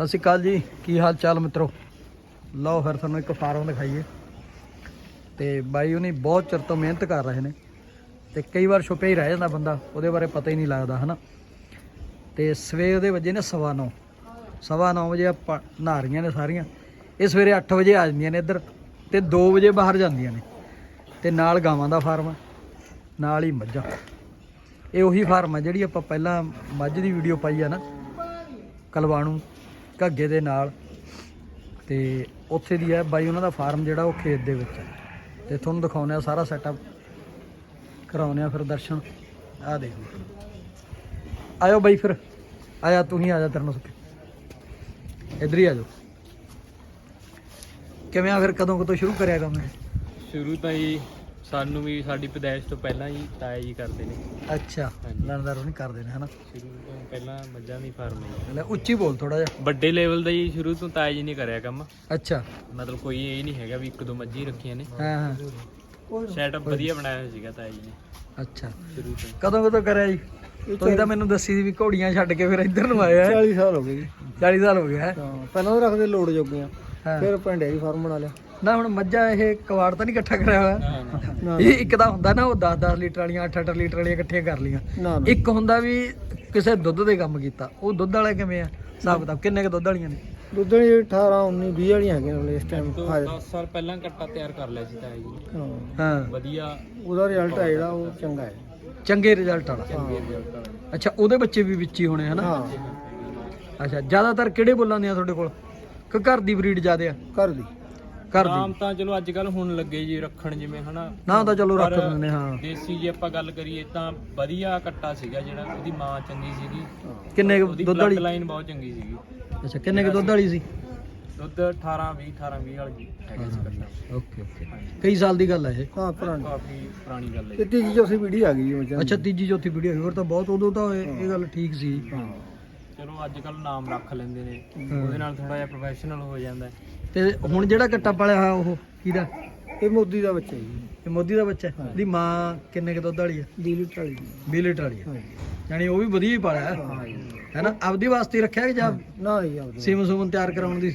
ਸਤਿ ਸ਼੍ਰੀ ਅਕਾਲ ਜੀ ਕੀ ਹਾਲ ਚਾਲ ਮਿੱਤਰੋ? ਲਓ ਫਿਰ ਤੁਹਾਨੂੰ ਇੱਕ ਫਾਰਮ ਦਿਖਾਈਏ। ਤੇ ਬਾਈ ਉਹਨੇ ਬਹੁਤ ਚਿਰ ਤੋਂ ਮਿਹਨਤ ਕਰ ਰਹੇ ਨੇ। ਤੇ ਕਈ ਵਾਰ ਛੁਪਿਆ ਹੀ ਰਹਿ ਜਾਂਦਾ ਬੰਦਾ ਉਹਦੇ ਬਾਰੇ ਪਤਾ ਹੀ ਨਹੀਂ ਲੱਗਦਾ ਹਨਾ? ਤੇ ਸਵੇਰ ਦੇ ਵਜੇ ਨੇ ਸਵਾ ਨੌ। ਸਵਾ ਨੌ ਵਜੇ ਆਪਾਂ ਨਹਾ ਰਹੀਆਂ ਨੇ ਸਾਰੀਆਂ। ਇਹ ਸਵੇਰੇ 8 ਵਜੇ ਆ ਜਾਂਦੀਆਂ ਨੇ ਇੱਧਰ ਤੇ 2 ਵਜੇ ਬਾਹਰ ਜਾਂਦੀਆਂ ਨੇ। ਤੇ ਨਾਲ ਗਾਵਾਂ ਦਾ ਫਾਰਮ ਆ, ਨਾਲ ਹੀ ਮੱਝਾਂ। ਇਹ ਉਹੀ ਫਾਰਮ ਆ ਜਿਹੜੀ ਆਪਾਂ ਪਹਿਲਾਂ ਮੱਝ ਦੀ ਵੀਡੀਓ ਪਾਈ ਆ ਨਾ ਕਲਵਾਣੂ। ਘੱਗੇ ਦੇ ਨਾਲ ਤੇ ਉੱਥੇ ਦੀ ਹੈ ਬਾਈ ਉਹਨਾਂ ਦਾ ਫਾਰਮ ਜਿਹੜਾ ਉਹ ਖੇਤ ਦੇ ਵਿੱਚ ਹੈ। ਤੇ ਤੁਹਾਨੂੰ ਦਿਖਾਉਂਦੇ ਆ ਸਾਰਾ ਸੈਟਅਪ ਕਰਾਉਂਦੇ ਆ ਫਿਰ ਦਰਸ਼ਨ। ਆ ਦੇਖੋ ਆਇਓ ਬਾਈ ਫਿਰ। ਆਇਆ, ਤੂੰ ਹੀ ਆ ਜਾ ਤੇਰੇ ਸੁੱਕੇ ਇਧਰ ਹੀ ਆ ਜਾਓ। ਕਿਵੇਂ ਆ ਫਿਰ? ਕਦੋਂ ਕਦੋਂ ਸ਼ੁਰੂ ਕਰਿਆ ਕੰਮ ਸ਼ੁਰੂ ਤਾਂ ਜੀ ਸਾਨੂੰ ਵੀ ਸਾਡੀ ਪੈਦਾਇਸ਼ ਤੋਂ ਪਹਿਲਾਂ ਹੀ ਤਾਇਆ ਜੀ ਕਰਦੇ ਨੇ। ਅੱਛਾ ਹਾਂਜੀ। ਲਣਦਾਰ ਉਹ ਨਹੀਂ ਕਰਦੇ ਨੇ ਹਨਾ? ਸ਼ੁਰੂ ਤੋਂ ਪਹਿਲਾਂ ਮੱਝਾਂ ਦੀ ਫਾਰਮ ਹੈ ਲੈ ਉੱਚੀ ਬੋਲ ਥੋੜਾ ਜਿਹਾ। ਵੱਡੇ ਲੈਵਲ ਦਾ ਹੀ ਸ਼ੁਰੂ ਤੋਂ ਤਾਇਆ ਜੀ ਨੇ ਕਰਿਆ ਕੰਮ। ਅੱਛਾ। ਮਤਲਬ ਕੋਈ ਇਹ ਨਹੀਂ ਹੈਗਾ ਵੀ ਇੱਕ ਦੋ ਮੱਝੀ ਰੱਖੀਆਂ ਨੇ। ਹਾਂ ਹਾਂ। ਸੈਟਅਪ ਵਧੀਆ ਬਣਾਇਆ ਹੋਇਆ ਸੀਗਾ ਤਾਇਆ ਜੀ ਨੇ। ਅੱਛਾ। ਸ਼ੁਰੂ ਤੋਂ। ਕਦੋਂ ਕਦੋਂ ਕਰਿਆ ਜੀ? ਤੁਸੀਂ ਤਾਂ ਮੈਨੂੰ ਦੱਸੀ ਸੀ ਵੀ ਘੋੜੀਆਂ ਛੱਡ ਕੇ ਫਿਰ ਇੱਧਰ ਨੂੰ ਆਇਆ 40 ਸਾਲ ਹੋ ਗਏ ਜੀ। 40 ਸਾਲ ਹੋ ਗਿਆ ਹੈ? ਹਾਂ ਪਹਿਲਾਂ ਤਾਂ ਰੱਖਦੇ ਲੋਡ ਜੋਗੀਆਂ। ਫਿਰ ਭੰਡੇ ਦੀ ਫਾਰਮ ਬਣਾ ਲਿਆ। ਨਾ ਹੁਣ ਮੱਝਾਂ ਇਹ ਕਵਾੜ ਤਾਂ ਨਹੀਂ ਇਕੱਠਾ ਕਰਿਆ ਹੋਇਆ। ਨਾ ਇਹ ਇੱਕ ਤਾਂ ਹੁੰਦਾ ਨਾ ਉਹ 10-10 ਲੀਟਰ ਵਾਲੀਆਂ 8-8 ਲੀਟਰ ਵਾਲੀਆਂ ਇਕੱਠੀਆਂ ਕਰ ਲੀਆਂ ਇੱਕ ਹੁੰਦਾ ਵੀ ਕਿਸੇ ਦੁੱਧ ਦੇ ਕੰਮ ਕੀਤਾ। ਉਹ ਦੁੱਧ ਵਾਲਾ ਕਿਵੇਂ ਆ? ਹਿਸਾਬ ਕਿਤਾਬ ਕਿੰਨੇ ਕੁ ਦੁੱਧ ਵਾਲੀਆਂ ਨੇ? ਦੁੱਧ ਵਾਲੀ 18 19 20 ਵਾਲੀਆਂ ਹੈਗੀਆਂ ਨੇ ਇਸ ਟਾਈਮ ਤੋਂ ਹਾਜ਼ਰ 10 ਸਾਲ ਪਹਿਲਾਂ ਕੱਟਾ ਤਿਆਰ ਕਰ ਲਿਆ ਸੀ ਤਾਇਆ ਜੀ ਹਾਂ। ਵਧੀਆ। ਉਹਦਾ ਰਿਜ਼ਲਟ ਹੈ ਜਿਹੜਾ ਉਹ ਚੰਗਾ ਹੈ। ਚੰਗੇ ਰਿਜ਼ਲਟ ਵਾਲਾ। ਅੱਛਾ ਉਹਦੇ ਬੱਚੇ ਵੀ ਵਿੱਚ ਹੀ ਹੋਣੇ ਹਨਾ? ਹਾਂ। ਅੱਛਾ ਜ਼ਿਆਦਾਤਰ ਕਿਹੜੇ ਬੋਲਾਂ ਦੀਆਂ ਤੁਹਾਡੇ ਕੋਲ? ਕਿ ਘਰ ਦੀ ਬਰੀਡ ਜ਼ਿਆਦੇ ਆ? ਘਰ ਦੀ। ਘਰ ਨਾਮ ਦੀ ਤਾਂ ਚਲੋ ਅੱਜ ਕੱਲ ਹੁਣ ਲੱਗੇ ਜੀ ਰੱਖਣ ਜਿਵੇਂ ਹਨਾ? ਨਾ ਤਾਂ ਚਲੋ ਰੱਖ ਪਰ ਦਿੰਦੇ ਹਾਂ। ਦੇਸੀ ਜੇ ਆਪਾਂ ਗੱਲ ਕਰੀਏ ਤਾਂ ਵਧੀਆ ਕੱਟਾ ਸੀਗਾ ਜਿਹੜਾ ਉਹਦੀ ਮਾਂ ਚੰਗੀ ਸੀਗੀ। ਕਿੰਨੇ ਕੁ ਉਹਦੀ ਦੁੱਧ ਵਾਲੀ? ਲਾਈਨ ਬਹੁਤ ਚੰਗੀ ਸੀਗੀ। ਅੱਛਾ ਕਿੰਨੇ ਕੁ ਦੁੱਧ ਵਾਲੀ ਸੀ? ਦੁੱਧ 18 20 18 20 ਵਾਲੀ ਹੈਗੀ ਸੀ ਕੱਟਾ। Okay okay. ਕਈ ਸਾਲ ਦੀ ਗੱਲ ਹੈ ਇਹ। ਹਾਂ ਪੁਰਾਣੀ। ਕਾਫੀ ਪੁਰਾਣੀ ਗੱਲ ਹੈ। ਤੇ ਤੀਜੀ ਚੌਥੀ ਪੀੜੀ ਆ ਗਈ ਜੀ। ਅੱਛਾ ਤੀਜੀ ਚੌਥੀ ਵੀਡੀਓ ਹੋਰ ਤਾਂ ਬਹੁਤ ਉਦੋਂ ਤਾਂ ਇਹ ਇਹ ਗੱਲ ਠੀਕ ਸੀ। ਹਾਂ। ਚਲੋ ਅੱਜ ਕੱਲ ਨਾਮ ਰੱਖ ਲੈਂਦੇ ਨੇ। ਉਹਦੇ ਨਾਲ ਥੋੜਾ ਜਿਹਾ ਪ੍ਰੋਫੈਸ਼ਨਲ ਹੋ ਜਾਂਦਾ ਹੈ। ਤੇ ਹੁਣ ਜਿਹੜਾ ਕੱਟਾ ਪਾਲਿਆ ਹੋਇਆ ਉਹ ਕਿਹਦਾ? ਇਹ ਮੋਦੀ ਦਾ ਬੱਚਾ ਜੀ। ਇਹ ਮੋਦੀ ਦਾ ਬੱਚਾ ਹੈ? ਇਹਦੀ ਮਾਂ ਕਿੰਨੇ ਕੁ ਦੁੱਧ ਵਾਲੀ ਹੈ 20 ਲੀਟਰ ਵਾਲੀ ਜੀ। 20 ਲੀਟਰ ਵਾਲੀ ਹੈ ਯਾਨੀ ਉਹ ਵੀ ਵਧੀਆ ਹੀ ਪਾਲਿਆ ਹੈ। ਹਾਂ ਜੀ। ਹੈਨਾ ਆਪਦੀ ਵਾਸਤੇ ਹੀ ਰੱਖਿਆ ਕਿ ਜਾਂ ਨਾ ਜੀ ਆਪਦੇ ਸੀਮ ਸੂਮਨ ਤਿਆਰ ਕਰਾਉਣ ਦੀ?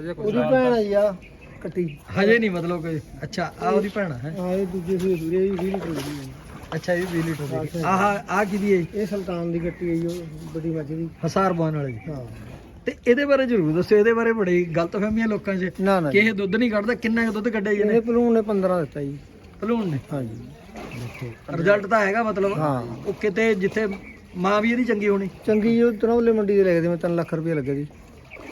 ਹਜੇ ਕੁਝ ਉਹਦੀ ਭੈਣ ਆ ਜੀ ਆ ਕੱਟੀ। ਹਜੇ ਨਹੀਂ ਮਤਲਬ ਕੋਈ। ਅੱਛਾ ਆ ਉਹਦੀ ਭੈਣ ਹੈ? ਹਾਂ ਇਹ ਦੂਜੇ ਸੂਏ ਦੂਰੇ 20 ਲੀਟਰ ਦੀ ਹੈ ਅੱਛਾ ਇਹ 20 ਲੀਟਰ ਦੀ ਆਹ ਆਹ ਕਿਹਦੀ ਹੈ ਇਹ ਸੁਲਤਾਨ ਦੀ ਕੱਟੀ ਹੈ ਜੀ ਉਹ ਵੱਡੀ ਮੱਝ ਦੀ। ਹਸਾਰ ਬੋਨ ਵਾਲੀ। ਹਾਂ। ਤੇ ਇਹਦੇ ਬਾਰੇ ਜ਼ਰੂਰ ਦੱਸਿਓ ਇਹਦੇ ਬਾਰੇ ਬੜੀ ਗਲਤਫਹਿਮੀਆਂ ਲੋਕਾਂ 'ਚ। ਨਾ ਨਾ ਕਿ ਇਹ ਦੁੱਧ ਨਹੀਂ ਕੱਢਦਾ ਕਿੰਨਾ ਕੁ ਦੁੱਧ ਕੱਢਿਆ ਜੀ ਇਹਨੇ? ਪਲੂਣ ਨੇ 15 ਦਿੱਤਾ ਜੀ। ਭਲੂਣ ਨੇ? ਹਾਂ ਜੀ। ਰਿਜ਼ਲਟ ਤਾਂ ਹੈਗਾ ਮਤਲਬ। ਹਾਂ। ਉਹ ਕਿਤੇ ਜਿੱਥੇ ਮਾਂ ਵੀ ਇਹਦੀ ਚੰਗੀ ਹੋਣੀ। ਚੰਗੀ ਉਹ ਤਰੌਲੇ ਮੰਡੀ ਦੇ ਲੈ ਗਏ ਮੈਂ 3 ਲੱਖ ਰੁਪਏ ਲੱਗੇ ਜੀ।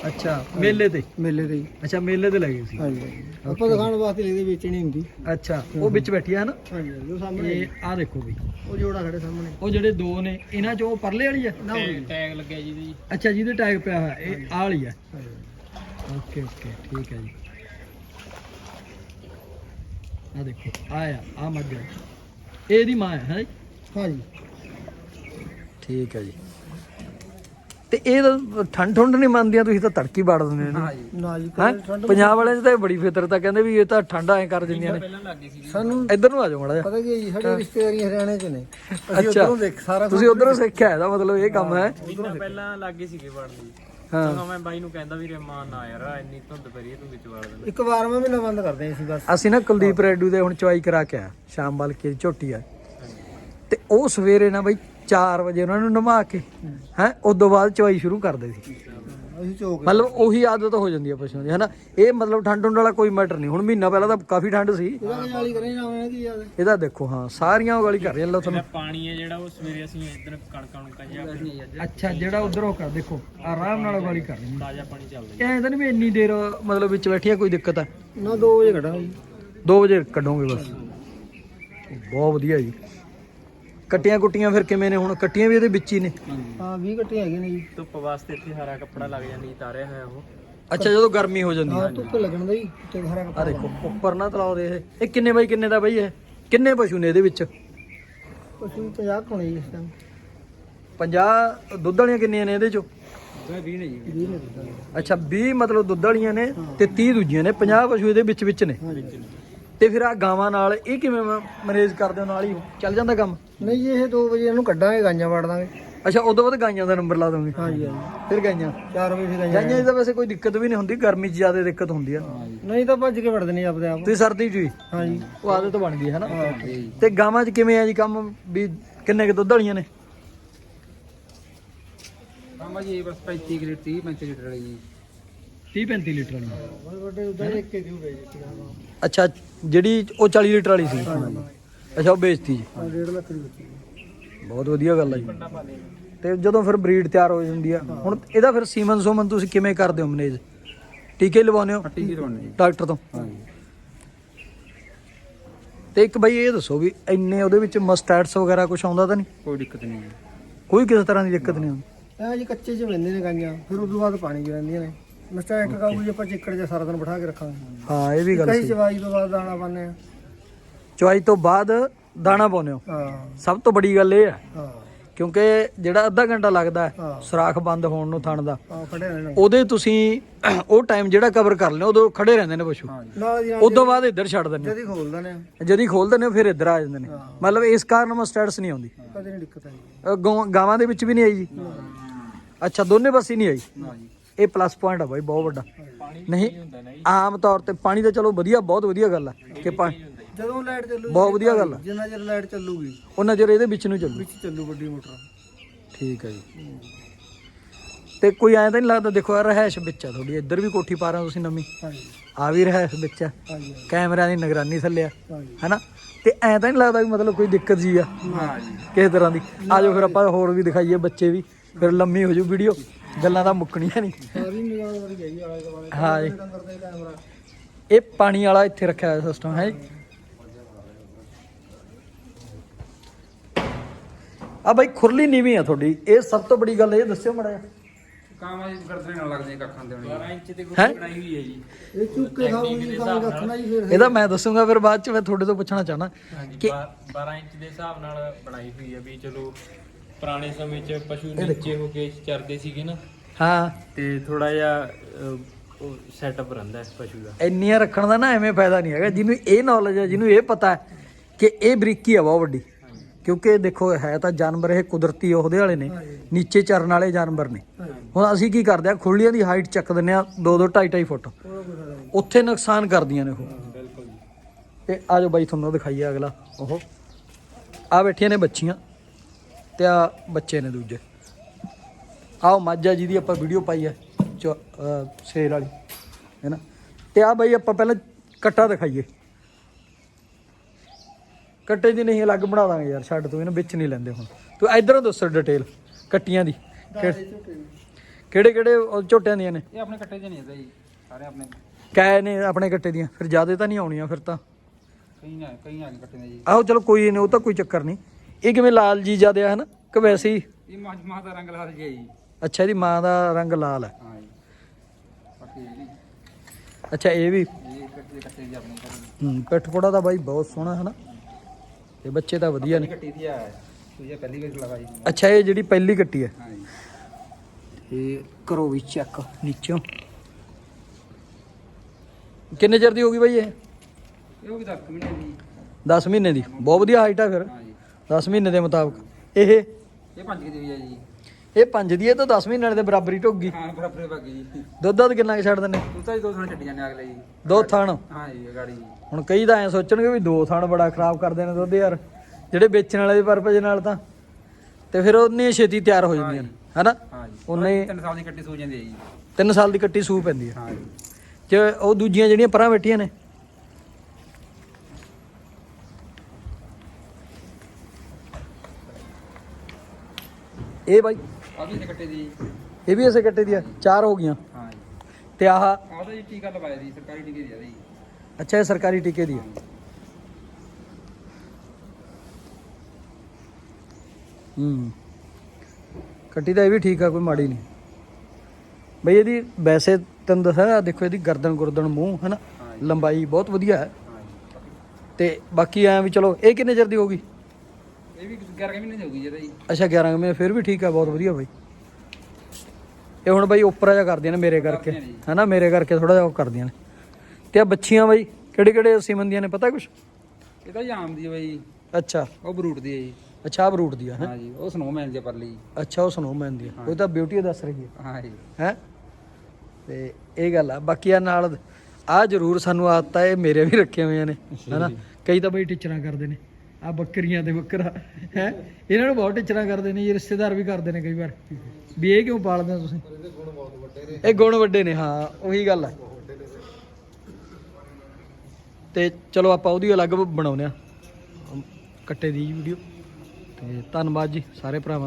ਅੱਛਾ ਮੇਲੇ ਤੇ? ਮੇਲੇ ਤੇ ਜੀ। ਅੱਛਾ ਮੇਲੇ ਤੇ ਲੱਗੇ ਸੀ। ਹਾਂ ਜੀ ਆਪਾਂ ਦਿਖਾਉਣ ਵਾਸਤੇ ਲੈਦੇ ਵੇਚਣੀ ਹੁੰਦੀ। ਅੱਛਾ ਉਹ ਵਿੱਚ ਬੈਠੀ ਆ ਨਾ? ਹਾਂ ਜੀ ਉਹ ਸਾਹਮਣੇ ਇਹ ਆ ਦੇਖੋ ਵੀ। ਉਹ ਜੋੜਾ ਖੜੇ ਸਾਹਮਣੇ। ਉਹ ਜਿਹੜੇ ਦੋ ਨੇ ਇਹਨਾਂ ਚ ਉਹ ਪਰਲੇ ਵਾਲੀ ਆ? ਟੈਗ ਟੈਗ ਲੱਗਿਆ ਜੀ। ਦੀ ਅੱਛਾ ਜਿਹਦੇ ਟੈਗ ਪਿਆ ਹੋਇਆ ਇਹ ਆਹ ਵਾਲੀ ਆ। ਹਾਂ ਜੀ। ਓਕੇ ਓਕੇ ਠੀਕ ਹੈ ਜੀ। ਆ ਦੇਖੋ ਆ ਆ। ਇਹ ਇਹਦੀ ਮਾਂ ਹੈ ਹੈ ਹਾਂ ਜੀ? ਠੀਕ ਹੈ ਜੀ। ਤੇ ਇਹ ਤਾਂ ਠੰਡ ਠੰਡ ਨਹੀਂ ਮੰਨਦੀਆਂ ਤੁਸੀਂ ਤਾਂ ਤੜਕੀ ਬਾੜ ਦਿੰਦੇ ਨੇ। ਨਾ ਜੀ ਹੈ? ਠੰਡ ਪੰਜਾਬ ਵਾਲਿਆਂ 'ਚ ਤਾਂ ਇਹ ਬੜੀ ਫਿਤਰਤ ਆ ਕਹਿੰਦੇ ਵੀ ਇਹ ਤਾਂ ਠੰਡਾ ਐ ਕਰ ਦਿੰਦੀਆਂ ਨੇ। ਪਹਿਲਾਂ ਲੱਗੀ ਸੀ ਸਾਨੂੰ ਇੱਧਰ ਨੂੰ ਆ ਜਾਓ ਮਾੜਾ ਜਿਹਾ। ਪਤਾ ਕੀ ਹੈ ਜੀ ਸਾਡੇ ਰਿਸ਼ਤੇਦਾਰੀ ਹਰਿਆਣੇ ਚ ਨੇ। ਅਸੀਂ ਅੱਛਾ। ਉਧਰੋਂ ਦੇਖ ਸਾਰਾ ਤੁਸੀਂ ਉਧਰੋਂ ਸਿੱਖਿਆ ਇਹਦਾ ਮਤਲਬ ਇਹ ਕੰਮ ਹੈ। ਮਹੀਨਾ ਪਹਿਲਾਂ ਲੱਗੇ ਸੀਗੇ ਵੜਦੀ ਹਾਂ। ਤਾਂ ਮੈਂ ਬਾਈ ਨੂੰ ਕਹਿੰਦਾ ਵੀ ਰਹਿਮਾਨ ਨਾ ਯਾਰ ਇੰਨੀ ਧੁੰਦ ਪਰੀ ਤੂੰ ਵਿੱਚ ਵੜ ਦੇਣਾ ਇੱਕ ਵਾਰ ਮੈਂ ਮਹੀਨਾ ਬੰਦ ਕਰਦੇ ਸੀ ਬਸ। ਅਸੀਂ ਨਾ ਕੁਲਦੀਪ ਰੈਡੂ ਦੇ ਹੁਣ ਚਵਾਈ ਕਰਾ ਕੇ ਆ ਸ਼ਾਮ ਵਾਲ ਕੇ ਝੋਟੀ ਆ। ਤੇ ਉਹ ਸਵੇਰੇ ਨਾ ਬਈ 4 ਵਜੇ ਉਹਨਾਂ ਨੂੰ ਨਵਾ ਕੇ ਹੈ ਉਦੋਂ ਬਾਅਦ ਚਵਾਈ ਸ਼ੁਰੂ ਕਰਦੇ ਸੀ। ਅਸੀਂ ਚੋਕ ਮਤਲਬ ਉਹੀ ਆਦਤ ਹੋ ਜਾਂਦੀ ਆ ਪਸ਼ੂਆਂ ਦੀ ਹਨਾ? ਇਹ ਮਤਲਬ ਠੰਡ ਠੰਡ ਵਾਲਾ ਕੋਈ ਮੈਟਰ ਨਹੀਂ। ਹੁਣ ਮਹੀਨਾ ਪਹਿਲਾਂ ਤਾਂ ਕਾਫੀ ਠੰਡ ਸੀ। ਇਹਦਾ ਦੇਖੋ ਹਾਂ ਸਾਰੀਆਂ ਉਹ ਗਾਲੀ ਕਰ ਰਹੀਆਂ ਲਓ ਤੁਹਾਨੂੰ ਪਾਣੀ ਹੈ ਜਿਹੜਾ ਉਹ ਸਵੇਰੇ ਅਸੀਂ ਇੱਧਰ ਕਣਕਾਂ ਨੂੰ ਕੰਜਾ ਅੱਛਾ ਜਿਹੜਾ ਉਧਰ ਉਹ ਕਰ ਦੇਖੋ ਆਰਾਮ ਨਾਲ ਗਾਲੀ ਕਰ ਰਹੀਆਂ ਤਾਜ਼ਾ ਪਾਣੀ ਚੱਲਦਾ ਐਂ ਤਾਂ ਨਹੀਂ ਵੀ ਇੰਨੀ ਦੇਰ ਮਤਲਬ ਵਿੱਚ ਬੈਠੀਆਂ ਕੋਈ ਦਿੱਕਤ ਆ? ਨਾ 2 ਵਜੇ ਕੱਢਾਂਗੇ। ਜੀ 2 ਵਜੇ ਕੱਢੋਗੇ ਬਸ। ਬਹੁਤ ਵਧੀਆ ਜੀ। ਕੱਟੀਆਂ ਕੁੱਟੀਆਂ ਫਿਰ ਕਿਵੇਂ ਨੇ ਹੁਣ? ਕੱਟੀਆਂ ਵੀ ਇਹਦੇ ਵਿੱਚ ਹੀ ਨੇ। ਹਾਂ 20 ਕੱਟੇ ਹੈਗੇ ਨੇ ਜੀ। ਧੁੱਪ ਵਾਸਤੇ ਇੱਥੇ ਹਰਾ ਕੱਪੜਾ ਲੱਗ ਜਾਂਦੀ ਤਾਰਿਆ ਹੋਇਆ ਉਹ। ਅੱਛਾ ਜਦੋਂ ਗਰਮੀ ਹੋ ਜਾਂਦੀ ਹਾਂ। ਹੈ ਧੁੱਪ ਲੱਗਣ ਦਾ ਜੀ ਤੇ ਹਰਾ ਆ ਦੇਖੋ ਉੱਪਰ ਨਾ ਤਲਾਓ ਦੇ ਇਹ। ਇਹ ਕਿੰਨੇ ਬਾਈ ਕਿੰਨੇ ਦਾ ਬਾਈ ਇਹ? ਕਿੰਨੇ ਪਸ਼ੂ ਨੇ ਇਹਦੇ ਵਿੱਚ? ਪਸ਼ੂ 50 ਕੋਣੇ ਜੀ ਇਸ ਟਾਈਮ 50 ਦੁੱਧ ਵਾਲੀਆਂ ਕਿੰਨੀਆਂ ਨੇ ਇਹਦੇ ਚੋਂ? 20 ਨੇ ਜੀ। 20 ਨੇ ਦਿੱਤਾ ਅੱਛਾ 20 ਮਤਲਬ ਦੁੱਧ ਵਾਲੀਆਂ ਨੇ ਤੇ 30 ਦੂਜੀਆਂ ਨੇ। 50 ਪਸ਼ੂ ਇਹਦੇ ਵਿੱਚ ਵਿੱਚ ਨੇ। ਹਾਂ ਜੀ ਤੇ ਫਿਰ ਆ ਗਾਵਾਂ ਨਾਲ ਇਹ ਕਿਵੇਂ ਮੈਨੇਜ ਕਰਦੇ ਹੋ ਨਾਲ ਹੀ ਚੱਲ ਜਾਂਦਾ ਕੰਮ? ਨਹੀਂ ਇਹ 2 ਵਜੇ ਇਹਨੂੰ ਕੱਢਾਂਗੇ ਗਾਂਜਾਂ ਵੜ ਦਾਂਗੇ। ਅੱਛਾ ਉਦੋਂ ਬਾਅਦ ਗਾਈਆਂ ਦਾ ਨੰਬਰ ਲਾ ਦੋਗੇ? ਹਾਂਜੀ ਹਾਂਜੀ। ਫਿਰ ਗਾਈਆਂ 4 ਵਜੇ ਫਿਰ ਗਾਈਆਂ ਦੀ ਤਾਂ ਵੈਸੇ ਕੋਈ ਦਿੱਕਤ ਵੀ ਨਹੀਂ ਹੁੰਦੀ ਗਰਮੀ 'ਚ ਜ਼ਿਆਦਾ ਦਿੱਕਤ ਹੁੰਦੀ ਆ। ਨਹੀਂ ਤਾਂ ਭੱਜ ਕੇ ਵੜਦੇ ਨੇ ਆਪਦੇ ਆਪ। ਤੁਸੀਂ ਸਰਦੀ 'ਚ ਵੀ? ਹਾਂਜੀ ਉਹ ਆਦਤ ਬਣ ਗਈ ਹੈ ਨਾ ਹਾਂ ਤੇ ਗਾਵਾਂ 'ਚ ਕਿਵੇਂ ਆ ਜੀ ਕੰਮ? ਵੀ ਕਿੰਨੇ ਕੁ ਦੁੱਧ ਵਾਲੀਆਂ ਨੇ? ਮਾਮਾ ਜੀ ਬਸ 35 ਲੀਟਰ 30 35 ਲੀਟਰ ਵਾਲੀ ਜੀ। 30 35 ਲੀਟਰ ਵਾਲੀਆਂ ਵੱਡੇ ਉਧਰ ਇੱਕ ਕੇ ਦਿਓ ਗਏ ਜੀ ਅੱਛਾ ਜਿਹੜੀ ਉਹ 40 ਲੀਟਰ ਵਾਲੀ ਸੀ। ਅੱਛਾ ਉਹ ਵੇਚਤੀ ਜੀ। 1.5 ਲੱਖ ਦੀ ਬੱਚੀ ਬਹੁਤ ਵਧੀਆ ਗੱਲ ਆ ਜੀ। ਤੇ ਜਦੋਂ ਫਿਰ ਬਰੀਡ ਤਿਆਰ ਹੋ ਜਾਂਦੀ ਆ ਹੁਣ ਇਹਦਾ ਫਿਰ ਸੀਮਨ ਸੋਮਨ ਤੁਸੀਂ ਕਿਵੇਂ ਕਰਦੇ ਹੋ ਮੈਨੇਜ? ਟੀਕੇ ਲਵਾਉਂਦੇ ਹੋ? ਟੀਕੇ ਲਵਾਉਣੇ ਜੀ। ਡਾਕਟਰ ਤੋਂ? ਤੇ ਇੱਕ ਬਈ ਇਹ ਦੱਸੋ ਵੀ ਇੰਨੇ ਉਹਦੇ ਵਿੱਚ ਮਸਟੈਟਸ ਵਗੈਰਾ ਕੁਝ ਆਉਂਦਾ ਤਾਂ ਨਹੀਂ? ਕੋਈ ਦਿੱਕਤ ਨਹੀਂ ਕੋਈ ਕਿਸੇ ਤਰ੍ਹਾਂ ਦੀ ਦਿੱਕਤ ਨਹੀਂ ਆਉਂਦੀ? ਇਹ ਜੀ ਕੱਚੇ ਚ ਬੰਦੇ ਨੇ ਗਾਈਆਂ ਫਿਰ ਉਸ ਤੋਂ ਬਾਅਦ ਪਾਣੀ ਚ ਰਹਿੰਦੀਆਂ ਨੇ। ਮਸਟਾ ਇੱਕ ਗਾਊ ਜੀ ਆਪਾਂ ਚਿੱਕੜ ਚ ਸਾਰਾ ਦਿਨ ਬਿਠਾ ਕੇ ਰੱਖਾਂਗੇ। ਹਾਂ ਇਹ ਵੀ ਗੱਲ ਕਈ ਸਹੀ। ਚਵਾਈ ਤੋਂ ਬਾਅਦ ਦਾਣਾ ਪਾਉਂਦੇ ਆ। ਚੁਆਈ ਤੋਂ ਬਾਅਦ ਦਾਣਾ ਪਾਉਂਦੇ ਹੋ? ਹਾਂ। ਸਭ ਤੋਂ ਵੱਡੀ ਗੱਲ ਇਹ ਹੈ। ਹਾਂ। ਕਿਉਂਕਿ ਜਿਹੜਾ ਅੱਧਾ ਘੰਟਾ ਲੱਗਦਾ ਹੈ ਹਾਂ। ਸੁਰਾਖ ਬੰਦ ਹੋਣ ਨੂੰ ਥਣ ਦਾ। ਆ ਖੜੇ ਰਹਿਣਾ। ਉਹਦੇ ਤੁਸੀਂ ਉਹ ਟਾਈਮ ਜਿਹੜਾ ਕਵਰ ਕਰ ਲਿਓ ਉਦੋਂ ਖੜੇ ਰਹਿੰਦੇ ਨੇ ਪਸ਼ੂ। ਨਾਲ ਦੀ ਨਾਲ ਉਦੋਂ ਬਾਅਦ ਇੱਧਰ ਛੱਡ ਦਿੰਦੇ ਜਦੀ ਖੋਲ ਦਿੰਦੇ ਆ। ਹੋ। ਜਦ ਹੀ ਖੋਲ ਦਿੰਦੇ ਹੋ ਫਿਰ ਇੱਧਰ ਆ ਜਾਂਦੇ ਨੇ। ਮਤਲਬ ਇਸ ਕਾਰਨ ਮਸਟੈਟਸ ਨਹੀਂ ਆਉਂਦੀ। ਕਦੇ ਨਹੀਂ ਦਿੱਕਤ ਆਈ। ਅ, ਗਊ- ਗਾਵਾਂ ਦੇ ਵਿੱਚ ਵੀ ਨਹੀਂ ਆਈ ਜੀ? ਅੱਛਾ ਦੋਨੇ ਪਾਸੇ ਨਹੀਂ ਆਈ? ਨਾ ਜੀ। ਇਹ ਪਲੱਸ ਪੁਆਇੰਟ ਆ ਬਾਈ ਬਹੁਤ ਵੱਡਾ। ਨਹੀਂ ਆਮ ਤੌਰ ਤੇ ਪਾਣੀ ਤਾਂ ਚਲੋ ਵਧੀਆ ਬਹੁਤ ਵਧੀਆ ਗੱਲ ਆ ਕਿ ਪਾਣੀ ਜਦੋਂ ਲਾਈਟ ਚੱਲੂ ਬਹੁਤ ਵਧੀਆ ਗੱਲ ਆ। ਜਿੰਨਾ ਚਿਰ ਲਾਈਟ ਚੱਲੂਗੀ। ਉਹਨਾਂ ਚਿਰ ਇਹਦੇ ਵਿੱਚ ਨੂੰ ਚੱਲੂ। ਵਿੱਚ ਚੱਲੂ ਵੱਡੀ ਮੋਟਰ। ਠੀਕ ਹੈ ਜੀ। ਤੇ ਕੋਈ ਐਂ ਤਾਂ ਨਹੀਂ ਲੱਗਦਾ ਦੇਖੋ ਆ ਰਹਿਸ਼ ਵਿੱਚ ਆ ਤੁਹਾਡੀ ਇੱਧਰ ਵੀ ਕੋਠੀ ਪਾ ਰਹੇ ਹੋ ਤੁਸੀਂ ਨਵੀਂ। ਹਾਂਜੀ। ਆ ਵੀ ਰਹਿਸ਼ ਵਿੱਚ ਆ। ਹਾਂਜੀ। ਕੈਮਰਿਆਂ ਦੀ ਨਿਗਰਾਨੀ ਥੱਲੇ ਆ ਹੈਨਾ? ਤੇ ਐਂ ਤਾਂ ਨਹੀਂ ਲੱਗਦਾ ਵੀ ਮਤਲਬ ਕੋਈ ਦਿੱਕਤ ਜੀ ਆ। ਹਾਂਜੀ। ਕਿਸੇ ਤਰ੍ਹਾਂ ਦੀ। ਆਜੋ ਫਿਰ ਆਪਾਂ ਹੋਰ ਵੀ ਦਿਖਾਈਏ ਬੱਚੇ ਵੀ ਫਿਰ ਲੰਮੀ ਹੋ ਜੂ ਵੀਡੀਓ ਗੱਲਾਂ ਤਾਂ ਮੁੱਕਣੀਆਂ ਨਹੀਂ। ਸਾਰੀ ਨਿਗਾਹ ਵਾਲੀ ਗਈ ਆਲੇ ਦੁਆਲੇ। ਹਾਂ ਜੀ। ਅੰਦਰ ਦੇ ਕੈਮਰਾ? ਇਹ ਪਾਣੀ ਵਾਲਾ ਇੱਥੇ ਰੱਖਿਆ ਹੋਇਆ ਸਿਸਟਮ ਹੈ ਜੀ। ਆ ਬਾਈ ਖੁਰਲੀ ਨੀਵੀਂ ਆ ਤੁਹਾਡੀ। ਇਹ ਸਭ ਤੋਂ ਬੜੀ ਗੱਲ ਇਹ ਦੱਸਿਓ ਮੜਾ ਕਾਮਾਂ ਦੀ ਗਰਦਨੇ ਨਾਲ ਲੱਗਦੇ ਕੱਖਾਂ ਦੇ 12 ਇੰਚ ਤੇ ਹੈਂ? ਹੋਈ ਹੈ ਜੀ। ਇਹ ਚੁੱਕੇ ਖਾਓ ਜੀ ਤਾਂ ਰੱਖਣਾ ਹੀ ਫਿਰ ਇਹਦਾ ਮੈਂ ਦੱਸੂਗਾ ਫਿਰ ਬਾਅਦ ਚ ਮੈਂ ਤੁਹਾਡੇ ਤੋਂ ਪੁੱਛਣਾ ਚਾਹਨਾ ਹਾਂਜੀ ਕਿ 12 ਇੰਚ ਦੇ ਹਿਸਾਬ ਨਾਲ ਬਣਾਈ ਹੋਈ ਹੈ ਵੀ ਚਲੋ ਪੁਰਾਣੇ ਸਮੇਂ 'ਚ ਪਸ਼ੂ ਨੀਚੇ ਹੋ ਕੇ ਚਰਦੇ ਸੀਗੇ ਨਾ। ਹਾਂ। ਤੇ ਥੋੜਾ ਜਿਹਾ ਉਹ ਸੈਟਅਪ ਰਹਿੰਦਾ ਹੈ ਪਸ਼ੂ ਦਾ। ਇੰਨੀਆਂ ਰੱਖਣ ਦਾ ਨਾ ਐਵੇਂ ਫਾਇਦਾ ਨਹੀਂ ਹੈਗਾ। ਜਿਹਨੂੰ ਇਹ ਨੌਲੇਜ ਹੈ ਜਿਹਨੂੰ ਇਹ ਪਤਾ ਹੈ ਕਿ ਇਹ ਬਰੀਕੀ ਆ ਬਹੁਤ ਵੱਡੀ। ਕਿਉਂਕਿ ਦੇਖੋ ਹੈ ਤਾਂ ਜਾਨਵਰ ਇਹ ਕੁਦਰਤੀ ਉਹਦੇ ਵਾਲੇ ਨੇ। ਨੀਚੇ ਚਰਨ ਵਾਲੇ ਜਾਨਵਰ ਨੇ। ਹੁਣ ਅਸੀਂ ਕੀ ਕਰਦੇ ਆ ਖੁਰਲੀਆਂ ਦੀ ਹਾਈਟ ਚੱਕ ਦਿੰਨੇ ਆ 2 2 2.5 2.5 ਫੁੱਟ। ਉੱਥੇ ਨੁਕਸਾਨ ਕਰਦੀਆਂ ਨੇ ਉਹ। ਬਿਲਕੁਲ ਤੇ ਆ ਜਾਓ ਬਾਈ ਤੁਹਾਨੂੰ ਦਿਖਾਈਏ ਅਗਲਾ। ਉਹ ਆ ਬੈਠੀਆਂ ਨੇ ਬੱਚੀਆਂ। ਤੇ ਆ ਬੱਚੇ ਨੇ ਦੂਜੇ। ਆਓ ਮਾਝਾ ਜੀ ਦੀ ਆਪਾਂ ਵੀਡੀਓ ਪਾਈ ਹੈ ਸ਼ੇਰ ਵਾਲੀ ਹੈ ਨਾ? ਤੇ ਆ ਬਾਈ ਆਪਾਂ ਪਹਿਲਾਂ ਕੱਟਾ ਦਿਖਾਈਏ। ਕੱਟੇ ਦੀ ਨਹੀਂ ਅਲੱਗ ਬਣਾ ਦਾਂਗੇ ਯਾਰ ਛੱਡ ਤੂੰ ਇਹਨੂੰ ਵਿੱਚ ਨਹੀਂ ਲੈਂਦੇ ਹੁਣ। ਤੂੰ ਇਧਰੋਂ ਦੱਸ ਡਿਟੇਲ ਕੱਟੀਆਂ ਦੀ। ਕਿਹੜੇ ਕਿਹੜੇ ਝੋਟਿਆਂ ਦੀਆਂ ਨੇ? ਇਹ ਆਪਣੇ ਕੱਟੇ ਚ ਨਹੀਂ ਹੁੰਦਾ ਜੀ ਸਾਰੇ ਆਪਣੇ। ਕੈ ਨੇ ਆਪਣੇ ਕੱਟੇ ਦੀਆਂ ਫਿਰ ਜ਼ਿਆਦਾ ਤਾਂ ਨਹੀਂ ਆਉਣੀਆਂ ਫਿਰ ਤਾਂ। ਕਈ ਨਾ ਕਈ ਆ ਕੱਟੇ ਨੇ ਜੀ। ਆਹੋ ਚਲੋ ਕੋਈ ਨਹੀਂ ਉਹ ਤਾਂ ਕੋਈ ਚੱਕਰ ਨਹੀਂ। ਇਹ ਕਿਵੇਂ ਲਾਲ ਜੀ ਜ਼ਿਆਦਾ ਹੈ ਨਾ ਕਿ ਵੈਸੇ ਹੀ? ਇਹ ਮਾਂ ਮਾਂ ਦਾ ਰੰਗ ਲਾਲ ਜੀ। ਅੱਛਾ ਇਹਦੀ ਮਾਂ ਦਾ ਰੰਗ ਲਾਲ ਹੈ ਹਾਂ ਜੀ। ਬਾਕੀ ਇਹ ਅੱਛਾ ਇਹ ਵੀ? ਕੱਟੇ ਕੱਟੇ ਜੀ ਆਪਣੇ ਘਰ ਹੂੰ ਪਿੱਠਪੋੜਾ ਦਾ ਬਾਈ ਬਹੁਤ ਸੋਹਣਾ ਹੈ ਨਾ ਤੇ ਬੱਚੇ ਤਾਂ ਵਧੀਆ ਨੇ। ਕੱਟੀ ਥੀ ਆ। ਇਹ ਪਹਿਲੀ ਵਾਰ ਅੱਛਾ ਇਹ ਜਿਹੜੀ ਪਹਿਲੀ ਕੱਟੀ ਹੈ ਹਾਂ ਜੀ। ਇਹ ਕਰੋ ਵੀ ਚੈੱਕ ਨੀਚੋਂ। ਕਿੰਨੇ ਚਿਰ ਦੀ ਹੋ ਗਈ ਬਾਈ ਇਹ? ਇਹ ਉਹ ਵੀ 10 ਮਹੀਨੇ ਦੀ। 10 ਮਹੀਨੇ ਦੀ। ਬਹੁਤ ਵਧੀਆ ਹਾਈਟ ਆ ਫਿਰ। ਹਾਂ ਜੀ। 10 ਮਹੀਨੇ ਦੇ ਮੁਤਾਬਕ। ਇਹ ਇਹ ਪੰਜ ਕੀ ਦੀ ਹੈ ਜੀ। ਇਹ 5 ਦੀ ਹੈ ਤਾਂ 10 ਮਹੀਨੇ ਦੇ ਬਰਾਬਰ ਹੀ ਢੁੱਕ ਗਈ। ਹਾਂ ਬਰਾਬਰ ਬਾਕੀ ਜੀ ਦੁੱਧ ਦੱਧ ਕਿੰਨਾ ਕੁ ਛੱਡ ਦਿੰਦੇ? ਤੂੰ ਤਾਂ ਦੋ ਥਾਂ ਛੱਡੀ ਜਾਂਦੇ ਅਗਲੇ ਜੀ। ਦੋ ਥਣ ਹਾਂ ਜੀ ਗਾੜੀ ਜੀ। ਹੁਣ ਕਈ ਤਾਂ ਐ ਸੋਚਣਗੇ ਵੀ ਦੋ ਥਣ ਬੜਾ ਖਰਾਬ ਕਰਦੇ ਨੇ ਦੁੱਧ ਯਾਰ। ਜਿਹੜੇ ਵੇਚਣ ਵਾਲੇ ਦੇ ਪਰਪਸ ਨਾਲ ਤਾਂ। ਤੇ ਫਿਰ ਉਹਨੇ ਛੇਤੀ ਤਿਆਰ ਹੋ ਜਾਂਦੀਆਂ ਨੇ ਹੈਨਾ? ਹਾਂ ਜੀ। ਉਹਨੇ ਤਿੰਨ ਸਾਲ ਦੀ ਕੱਟੀ ਸੂ ਜਾਂਦੀ ਹੈ ਜੀ। 3 ਸਾਲ ਦੀ ਕੱਟੀ ਸੂ ਪੈਂਦੀ ਹੈ। ਹਾਂ ਜੀ। ਜੇ ਉਹ ਦੂਜੀਆਂ ਜਿਹੜੀਆਂ ਪਰਾਂ ਬੈਠੀਆਂ ਨੇ ਇਹ ਬਾਈ। ਆ ਵੀ ਕੱਟੇ ਦੀ। ਇਹ ਵੀ ਐਸੇ ਕੱਟੇ ਦੀਆਂ ਚਾਰ ਹੋ ਗਈਆਂ। ਹਾਂ ਜੀ। ਤੇ ਆਹ ਆਹ ਤਾਂ ਜੀ ਟੀਕਾ ਲਵਾਇਆ ਜੀ ਸਰਕਾਰੀ ਟੀਕੇ ਦੀ ਆ ਜੀ। ਅੱਛਾ ਇਹ ਸਰਕਾਰੀ ਟੀਕੇ ਦੀ ਹੈ ਹੂੰ। ਕੱਟੀ ਤਾਂ ਇਹ ਵੀ ਠੀਕ ਆ ਕੋਈ ਮਾੜੀ ਨਹੀਂ। ਬਈ ਇਹਦੀ ਵੈਸੇ ਤੈਨੂੰ ਦੱਸਿਆ ਦੇਖੋ ਇਹਦੀ ਗਰਦਨ ਗੁਰਦਨ ਮੂੰਹ ਹੈ ਨਾ ਹਾਂ ਜੀ। ਲੰਬਾਈ ਬਹੁਤ ਵਧੀਆ ਹੈ। ਤੇ ਬਾਕੀ ਐ ਵੀ ਚਲੋ ਇਹ ਕਿੰਨੇ ਚਿਰ ਦੀ ਹੋਗੀ ਇਹ ਵੀ 11 ਕੁ ਮਹੀਨੇ ਦੀ ਹੋ ਗਈ ਜੀ। ਅੱਛਾ 11 ਮਹੀਨੇ ਫਿਰ ਵੀ ਠੀਕ ਆ ਬਹੁਤ ਵਧੀਆ ਬਾਈ। ਇਹ ਹੁਣ ਬਾਈ ਉੱਪਰ ਜਾ ਕਰਦੀਆਂ ਨੇ ਮੇਰੇ ਕਰਕੇ। ਹਨਾ ਮੇਰੇ ਕਰਕੇ ਥੋੜਾ ਜਿਹਾ ਉਹ ਕਰਦੀਆਂ ਨੇ। ਤੇ ਆ ਬੱਚੀਆਂ ਬਾਈ ਕਿਹੜੇ ਕਿਹੜੇ ਸਿਮਨ ਦੀਆਂ ਨੇ ਪਤਾ ਕੁਛ? ਇਹ ਤਾਂ ਜੀ ਆਮ ਦੀ ਬਾਈ। ਅੱਛਾ। ਉਹ ਬਰੂਟ ਦੀ ਹੈ ਜੀ। ਅੱਛਾ ਆਹ ਬਰੂਟ ਦੀ ਆ ਹੈਂ? ਹਾਂ ਜੀ ਉਹ ਸਨੋਮੈਨ ਜੇ ਪਰਲੀ। ਅੱਛਾ ਉਹ ਸਨੋਮੈਨ ਦੀ ਆ। ਉਹ ਤਾਂ ਬਿਊਟੀ ਦੱਸ ਰਹੀ ਹੈ ਹਾਂ ਜੀ। ਹੈ? ਤੇ ਇਹ ਗੱਲ ਆ ਬਾਕੀ ਆ ਨਾਲ ਆ ਜ਼ਰੂਰ ਸਾਨੂੰ ਆਦਤ ਆ ਇਹ ਮੇਰੇ ਵੀ ਰੱਖੇ ਹੋਏ ਨੇ ਹਨਾ? ਕਈ ਤਾਂ ਬਈ ਟੀਚਰਾਂ ਕਰਦੇ ਨੇ। ਆ ਬੱਕਰੀਆਂ ਤੇ ਬੱਕਰਾ, ਹੈ? ਇਹਨਾਂ ਨੂੰ ਬਹੁਤ ਟੀਚਰਾਂ ਕਰਦੇ ਨੇ, ਇਹ ਰਿਸ਼ਤੇਦਾਰ ਵੀ ਕਰਦੇ ਨੇ ਕਈ ਵਾਰ। ਵੀ ਇਹ ਕਿਉਂ ਪਾਲਦੇ ਹੋ ਤੁਸੀਂ? ਇਹ ਗੁਣ ਵੱਡੇ ਨੇ, ਹਾਂ, ਉਹੀ ਗੱਲ ਹੈ ਤੇ ਚਲੋ ਆਪਾਂ ਉਹਦੀ ਅਲੱਗ ਬਣਾਉਨੇ ਆ ਕੱਟੇ ਦੀ ਵੀਡੀਓ। ਤੇ ਧੰਨਵਾਦ ਜੀ, ਸਾਰੇ ਭਰਾਵਾਂ